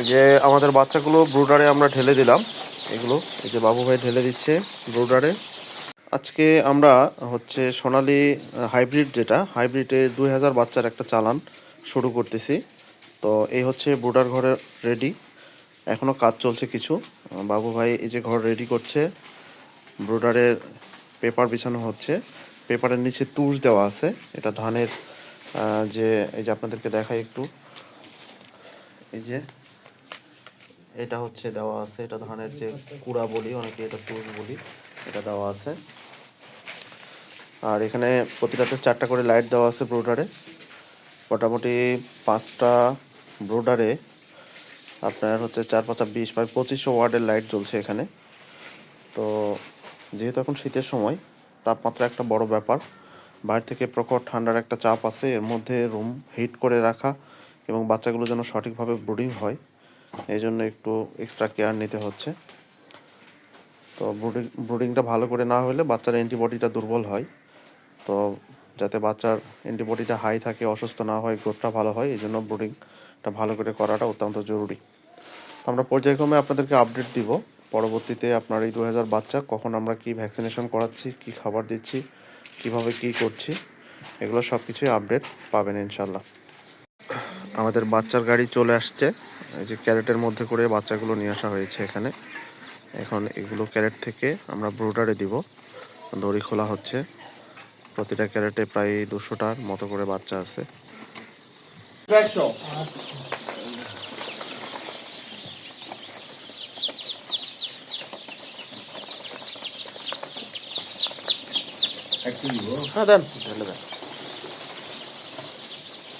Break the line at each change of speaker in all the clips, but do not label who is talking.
এই যে আমাদের বাচ্চাগুলো ব্রুডারে আমরা ঢেলে দিলাম। এগুলো, এই যে বাবু ভাই ঢেলে দিচ্ছে ব্রুডারে। আজকে আমরা হচ্ছে সোনালি হাইব্রিড যেটা হাইব্রিডের দুই হাজার বাচ্চার একটা চালান শুরু করতেছি। তো এই হচ্ছে ব্রুডার ঘরের রেডি। এখনও কাজ চলছে কিছু। বাবু ভাই এই যে ঘর রেডি করছে। ব্রুডারের পেপার বিছানো হচ্ছে। পেপারের নিচে তুষ দেওয়া আছে। এটা ধানের যে, এই যে আপনাদেরকে দেখাই একটু। এই যে এটা হচ্ছে দেওয়া আছে, এটা ধানের যে কুড়া বলি অনেকে এটা তুষ বলি, এটা দেওয়া আছে। আর এখানে প্রতিটাতে চারটা করে লাইট দেওয়া আছে ব্রোডারে। মোটামুটি পাঁচটা ব্রোডারে আপনার হচ্ছে চার পাঁচা বিশ প্রায় পঁচিশশো ওয়ার্ডের লাইট জ্বলছে এখানে। তো যেহেতু এখন শীতের সময়, তাপমাত্রা একটা বড় ব্যাপার। বাইরে থেকে প্রখর ঠান্ডার একটা চাপ আছে, এর মধ্যে রুম হিট করে রাখা এবং বাচ্চাগুলো যেন সঠিকভাবে ব্রুডিং হয়। এই জন্য একটু এক্সট্রা কেয়ার নিতে হচ্ছে। তো ব্রুডিং ব্রুডিংটা ভালো করে না হলে বাচ্চার অ্যান্টিবডিটা দুর্বল হয়। তো যাতে বাচ্চার অ্যান্টিবডিটা হাই থাকে, অসুস্থ না হয় গ্রোথটা ভালো হয় এই জন্য ব্রুডিংটা ভালো করে করাটা অত্যন্ত জরুরি। আমরা পর্যায়ক্রমে আপনাদেরকে আপডেট দিব। পরবর্তীতে আপনার এই দু হাজার বাচ্চা, কখন আমরা কি ভ্যাকসিনেশন করাচ্ছি, কি খাবার দিচ্ছি, কীভাবে কি করছি, এগুলো সব কিছুই আপডেট পাবেন ইনশাল্লাহ আমাদের বাচ্চার গাড়ি চলে আসছে। এই যে ক্যারেটের মধ্যে করে বাচ্চাগুলো নিয়ে আসা হয়েছে এখানে। এখন এগুলো ক্যারেট থেকে আমরা ব্রুডারে দিব। দড়ি খোলা হচ্ছে। প্রতিটা ক্যারেটে প্রায় দুশোটার মতো করে বাচ্চা আছে।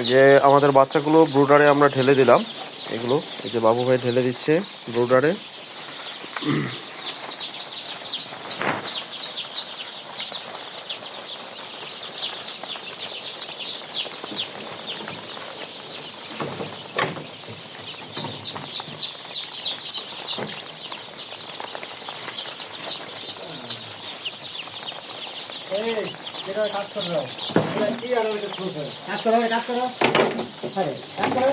এই যে আমাদের বাচ্চাগুলো ব্রুডারে আমরা ঢেলে দিলাম। এগুলো এই যে বাবু ভাই ঢেলে দিচ্ছে ব্রুডারে।
এই, যেটা কাজ করে দাও। কি আর ওইটা? কাজ করো, কাজ। আরে, কাজ করো।